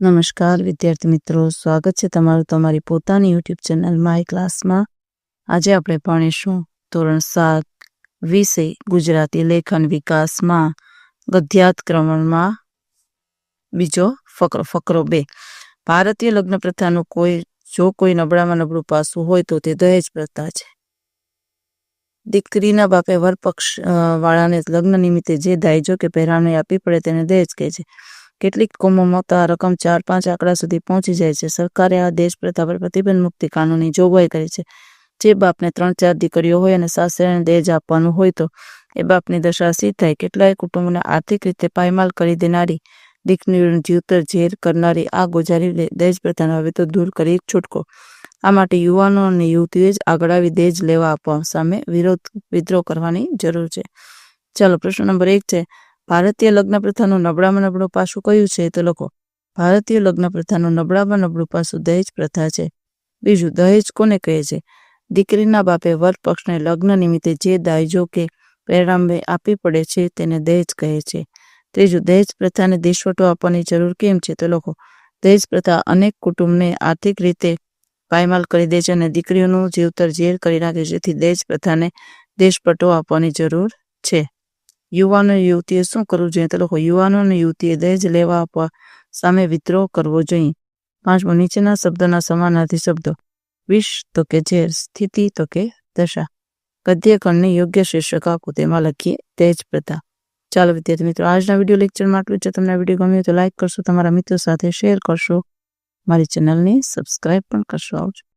નમસ્કાર, વિદ્યાર્થી મિત્રો. સ્વાગત છે તમારું તમારી પોતાની યુટ્યુબ ચેનલ માય ક્લાસમાં આજે આપણે ભણીશું ધોરણ સાત વિષય ગુજરાતી લેખન વિકાસમાં ગદ્યાત્ક્રમણમાં બીજો ફકરો ફકરો બે. ભારતીય લગ્ન પ્રથાનું કોઈ, જો કોઈ નબળામાં નબળું પાસું હોય તો તે દહેજ પ્રથા છે. દીકરીના બાપે વરપક્ષ વાળાને લગ્ન નિમિત્તે જે દાયજો કે પહેરામણી આપવી પડે તેને દહેજ કહે છે. કેટલીક કોમોમાં રકમ ચાર પાંચ આંકડા સુધી પહોંચી જાય છે. સરકારે આ દેશ પ્રથા પર પ્રતિબંધ મુક્તિ કાનૂની જોગવાઈ કરી છે. જે બાપને ત્રણ ચાર દીકરીઓ હોય અને સાસરેને દહેજ આપવાનું હોય તો એ બાપની દશા સી થાય? કેટલાય કુટુંબોને આર્થિક રીતે પાયમાલ કરી દેનારી દીકરીઓનું જીવતર ઝેર કરનારી આ ગુજારી દહેજ પ્રથાનો હવે તો દૂર કરી છૂટકો. આ માટે યુવાનો અને યુવતીઓએ જ આગળ આવી દહેજ લેવા આપવા સામે વિરોધ, વિદ્રોહ કરવાની જરૂર છે. ચાલો પ્રશ્ન નંબર એક છે. ભારતીય લગ્ન પ્રથાનું નબળામાં નબળું પાસું કયું છે તો લખો. ભારતીય લગ્ન પ્રથાનું નબળામાં નબળું પાસું દહેજ પ્રથા છે. બીજું, દહેજ કોને કહે છે? દીકરીના બાપે વર પક્ષને લગ્ન નિમિત્તે જે દાયજો કે પરિણામે આપવી પડે છે તેને દહેજ કહે છે. ત્રીજું, દહેજ પ્રથાને દેશવટો આપવાની જરૂર કેમ છે તો લખો. દહેજ પ્રથા અનેક કુટુંબને આર્થિક રીતે પાયમાલ કરી દે છે અને દીકરીઓનું જીવતર ઝેર કરી નાખે છે. જેથી દહેજ પ્રથાને દેશપટો આપવાની જરૂર છે. યુવાનો યુવતીએ શું કરવું જોઈએ? તો લોકો યુવાનો અને યુવતીએ દહેજ લેવા આપવા સામે વિદ્રોહ કરવો જોઈએ. પાંચમો નીચેના શબ્દોના સમાનાર્થી શબ્દો. વિષ તો કે ઝેર, સ્થિતિ તો કે દશા. ગદ્યકણને યોગ્ય શીર્ષક આપું, તેમાં લખીએ તેજ પ્રથા. ચાલો વિદ્યાર્થી મિત્રો, આજના વીડિયો લેક્ચરમાં આટલું જ. જો તમને વીડિયો ગમ્યો તો લાઈક કરશો, તમારા મિત્રો સાથે શેર કરશો. મારી ચેનલને સબસ્ક્રાઇબ પણ કરશો. આવજો.